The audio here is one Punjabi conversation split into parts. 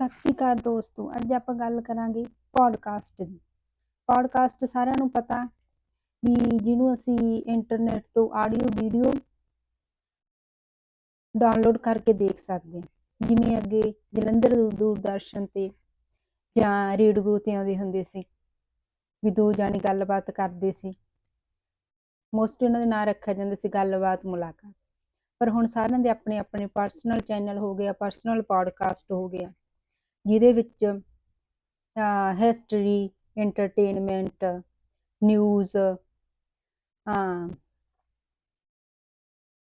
ਸਤਿ ਸ਼੍ਰੀ ਅਕਾਲ ਦੋਸਤੋ, ਅੱਜ ਆਪਾਂ ਗੱਲ ਕਰਾਂਗੇ ਪੋਡਕਾਸਟ ਦੀ। ਪੋਡਕਾਸਟ ਸਾਰਿਆਂ ਨੂੰ ਪਤਾ ਵੀ ਜਿਹਨੂੰ ਅਸੀਂ ਇੰਟਰਨੈਟ ਤੋਂ ਆਡੀਓ ਵੀਡੀਓ ਡਾਊਨਲੋਡ ਕਰਕੇ ਦੇਖ ਸਕਦੇ ਹਾਂ। ਜਿਵੇਂ ਅੱਗੇ ਜਲੰਧਰ ਦੂਰਦਰਸ਼ਨ ਤੇ ਜਾਂ ਰੇਡੀਓ ਤੇ ਆਉਂਦੇ ਹੁੰਦੇ ਸੀ, ਵੀ ਦੋ ਜਾਣੇ ਗੱਲਬਾਤ ਕਰਦੇ ਸੀ। ਮੋਸਟ ਉਹਨਾਂ ਦੇ ਨਾਂ ਰੱਖਿਆ ਜਾਂਦਾ ਸੀ ਗੱਲਬਾਤ ਮੁਲਾਕਾਤ। ਪਰ ਹੁਣ ਸਾਰਿਆਂ ਦੇ ਆਪਣੇ ਆਪਣੇ ਪਰਸਨਲ ਚੈਨਲ ਹੋ ਗਿਆ ਪਰਸਨਲ ਪੋਡਕਾਸਟ ਹੋ ਗਿਆ ਜਿਹਦੇ ਵਿੱਚ ਹਿਸਟਰੀ ਇੰਟਰਟੇਨਮੈਂਟ ਨਿਊਜ਼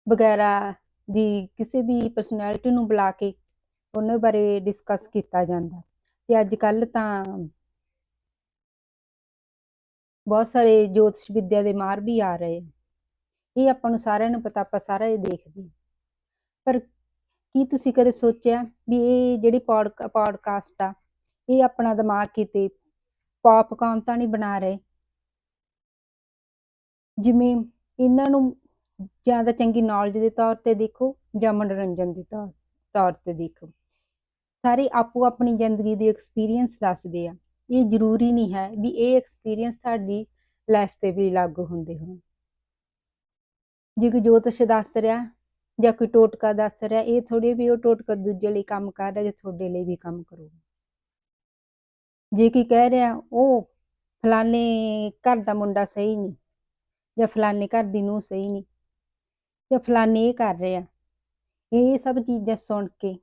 ਵਗੈਰਾ ਦੀ ਕਿਸੇ ਵੀ ਪਰਸਨੈਲਿਟੀ ਨੂੰ ਬੁਲਾ ਕੇ ਉਹਨਾਂ ਬਾਰੇ ਡਿਸਕਸ ਕੀਤਾ ਜਾਂਦਾ। ਤੇ ਅੱਜ ਕੱਲ ਤਾਂ ਬਹੁਤ ਸਾਰੇ ਜੋਤਿਸ਼ ਵਿੱਦਿਆ ਦੇ ਮਾਰ ਵੀ ਆ ਰਹੇ ਇਹ ਆਪਾਂ ਨੂੰ ਸਾਰਿਆਂ ਨੂੰ ਪਤਾ, ਆਪਾਂ ਸਾਰਾ ਇਹ ਦੇਖਦੇ ਪਰ ਕੀ ਤੁਸੀਂ ਕਦੇ ਸੋਚਿਆ ਵੀ ਇਹ ਜਿਹੜੀ ਪੌਡਕਾਸਟ ਆ, ਇਹ ਆਪਣਾ ਦਿਮਾਗ ਕਿਤੇ ਪੌਪਕਾਰਨ ਤਾਂ ਨਹੀਂ ਬਣਾ ਰਹੇ? ਜਿਵੇਂ ਇਹਨਾਂ ਨੂੰ ਜਾਂ ਤਾਂ ਚੰਗੀ ਨੌਲੇਜ ਦੇ ਤੌਰ ਤੇ ਦੇਖੋ ਜਾਂ ਮਨੋਰੰਜਨ ਦੇ ਤੌਰ ਤੌਰ ਤੇ ਦੇਖੋ। ਸਾਰੇ ਆਪੋ ਆਪਣੀ ਜ਼ਿੰਦਗੀ ਦੇ ਐਕਸਪੀਰੀਅੰਸ ਦੱਸਦੇ ਆ। ਇਹ ਜ਼ਰੂਰੀ ਨਹੀਂ ਹੈ ਵੀ ਇਹ ਐਕਸਪੀਰੀਅੰਸ ਤੁਹਾਡੀ ਲਾਈਫ ਤੇ ਵੀ ਲਾਗੂ ਹੁੰਦੇ ਹੋਣ। ਜਿਵੇਂ ਜੋਤਿਸ਼ ਦੱਸ ਰਿਹਾ ਜਾਂ ਕੋਈ ਟੋਟਕਾ ਦੱਸ ਰਿਹਾ, ਇਹ ਥੋੜੀ ਵੀ ਉਹ ਟੋਟਕਾ ਦੂਜੇ ਲਈ ਕੰਮ ਕਰ ਰਿਹਾ ਜਾਂ ਤੁਹਾਡੇ ਲਈ ਵੀ ਕੰਮ ਕਰੂਗਾ। ਜੇ ਕੋਈ ਕਹਿ ਰਿਹਾ, ਉਹ ਫਲਾਣੇ ਘਰ ਦਾ ਮੁੰਡਾ ਸਹੀ ਨਹੀਂ, ਜਾਂ ਫਲਾਣੇ ਘਰ ਦੀ ਨੂੰ ਸਹੀ ਨਹੀਂ, ਜਾਂ ਫਲਾਣੇ ਇਹ ਕਰ ਰਿਹਾ, ਇਹ ਸਭ ਚੀਜ਼ਾਂ ਸੁਣ ਕੇ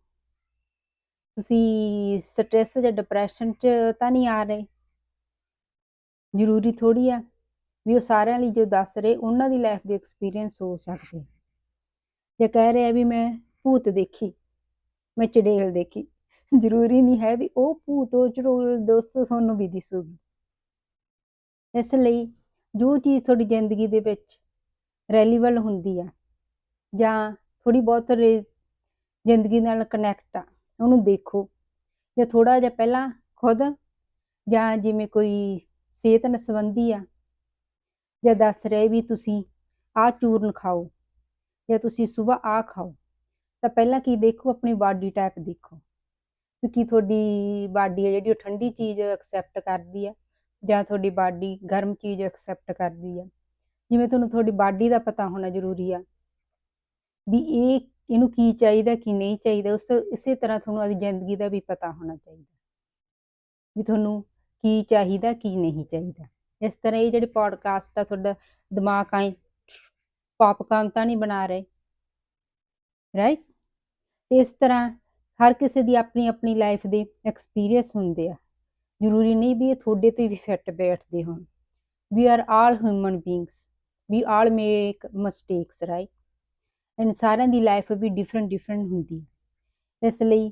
ਤੁਸੀਂ ਸਟ੍ਰੈਸ ਜਾਂ ਡਿਪਰੈਸ਼ਨ 'ਚ ਤਾਂ ਨਹੀਂ ਆ ਰਹੇ? ਜ਼ਰੂਰੀ ਥੋੜੀ ਆ ਵੀ ਉਹ ਸਾਰਿਆਂ ਲਈ ਜੋ ਦੱਸ ਰਹੇ, ਉਹਨਾਂ ਦੀ ਲਾਈਫ ਦੇ ਐਕਸਪੀਰੀਅੰਸ ਹੋ ਸਕਦੇ। ਜੇ ਕਹਿ ਰਿਹਾ ਵੀ ਮੈਂ ਭੂਤ ਦੇਖੀ, ਮੈਂ ਚੜੇਲ ਦੇਖੀ, ਜ਼ਰੂਰੀ ਨਹੀਂ ਹੈ ਵੀ ਉਹ ਭੂਤ, ਉਹ ਚੜੇਲ ਦੋਸਤੋ ਤੁਹਾਨੂੰ ਵੀ ਦਿਸੂਗੀ। ਇਸ ਲਈ ਜੋ ਚੀਜ਼ ਤੁਹਾਡੀ ਜ਼ਿੰਦਗੀ ਦੇ ਵਿੱਚ ਰੈਲੀਵਲ ਹੁੰਦੀ ਆ, ਜਾਂ ਥੋੜੀ ਬਹੁਤ ਜ਼ਿੰਦਗੀ ਨਾਲ ਕਨੈਕਟ ਆ, ਉਹਨੂੰ ਦੇਖੋ। ਜਾਂ ਥੋੜਾ ਜਿਹਾ ਪਹਿਲਾਂ ਖੁਦ, ਜਾਂ ਜਿਵੇਂ ਕੋਈ ਸਿਹਤ ਨਾਲ ਸੰਬੰਧੀ ਆ, ਜਾਂ ਦੱਸ ਰਿਹਾ ਵੀ ਤੁਸੀਂ ਆਹ ਚੂਰਨ ਖਾਓ। ਜਾਂ ਤੁਸੀਂ ਸਵੇਰ ਆ ਖਾਓ, ਤਾਂ ਪਹਿਲਾਂ ਕੀ ਦੇਖੋ, ਆਪਣੀ ਬਾਡੀ ਟਾਈਪ ਦੇਖੋ। ਕਿ ਕੀ ਤੁਹਾਡੀ ਬਾਡੀ ਹੈ ਜਿਹੜੀ ਉਹ ਠੰਡੀ ਚੀਜ਼ ਐਕਸੈਪਟ ਕਰਦੀ ਹੈ, ਜਾਂ ਤੁਹਾਡੀ ਬਾਡੀ ਗਰਮ ਚੀਜ਼ ਐਕਸੈਪਟ ਕਰਦੀ ਹੈ। ਜਿਵੇਂ ਤੁਹਾਨੂੰ ਤੁਹਾਡੀ ਬਾਡੀ ਦਾ ਪਤਾ ਹੋਣਾ ਜ਼ਰੂਰੀ ਆ, ਵੀ ਇਹ ਇਹਨੂੰ ਕੀ ਚਾਹੀਦਾ, ਕੀ ਨਹੀਂ ਚਾਹੀਦਾ, ਉਸ ਇਸੇ ਤਰ੍ਹਾਂ ਤੁਹਾਨੂੰ ਆਪਣੀ ਜ਼ਿੰਦਗੀ ਦਾ ਵੀ ਪਤਾ ਹੋਣਾ ਚਾਹੀਦਾ। ਵੀ ਤੁਹਾਨੂੰ ਕੀ ਚਾਹੀਦਾ, ਕੀ ਨਹੀਂ ਚਾਹੀਦਾ। ਇਸ ਤਰ੍ਹਾਂ ਇਹ ਜਿਹੜੇ ਪੋਡਕਾਸਟ ਆ, ਤੁਹਾਡਾ ਦਿਮਾਗ ਆਏ ਪੌਪਕਾਰਨ ਤਾਂ ਨਹੀਂ ਬਣਾ ਰਹੇ। ਰਾਈਟ ਤੇ ਇਸ ਤਰ੍ਹਾਂ ਹਰ ਕਿਸੇ ਦੀ ਆਪਣੀ ਆਪਣੀ ਲਾਈਫ ਦੇ ਐਕਸਪੀਰੀਅੰਸ ਹੁੰਦੇ ਆ। ਜ਼ਰੂਰੀ ਨਹੀਂ ਵੀ ਇਹ ਤੁਹਾਡੇ ਤੇ ਵੀ ਫਿੱਟ ਬੈਠਦੇ ਹੋਣ। We are all human beings we all make mistakes right and ਸਾਰਿਆਂ ਦੀ ਲਾਈਫ ਵੀ ਡਿਫਰੈਂਟ ਡਿਫਰੈਂਟ ਹੁੰਦੀ ਹੈ ਇਸ ਲਈ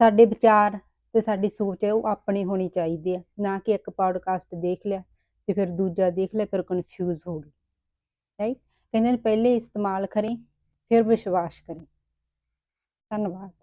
ਸਾਡੇ ਵਿਚਾਰ ਤੇ ਸਾਡੀ ਸੋਚ ਹੈ ਉਹ ਆਪਣੇ ਹੋਣੀ ਚਾਹੀਦੀ ਹੈ ਨਾ ਕਿ ਇੱਕ ਪੋਡਕਾਸਟ ਦੇਖ ਲਿਆ ਤੇ ਫਿਰ ਦੂਜਾ ਦੇਖ ਲਿਆ, ਫਿਰ ਕਨਫਿਊਜ਼ ਹੋ ਗਈ ਰਾਈਟ ਕਹਿੰਦੇ ਨੇ ਪਹਿਲੇ ਇਸਤੇਮਾਲ ਕਰੀ ਫਿਰ ਵਿਸ਼ਵਾਸ ਕਰੀ। ਧੰਨਵਾਦ।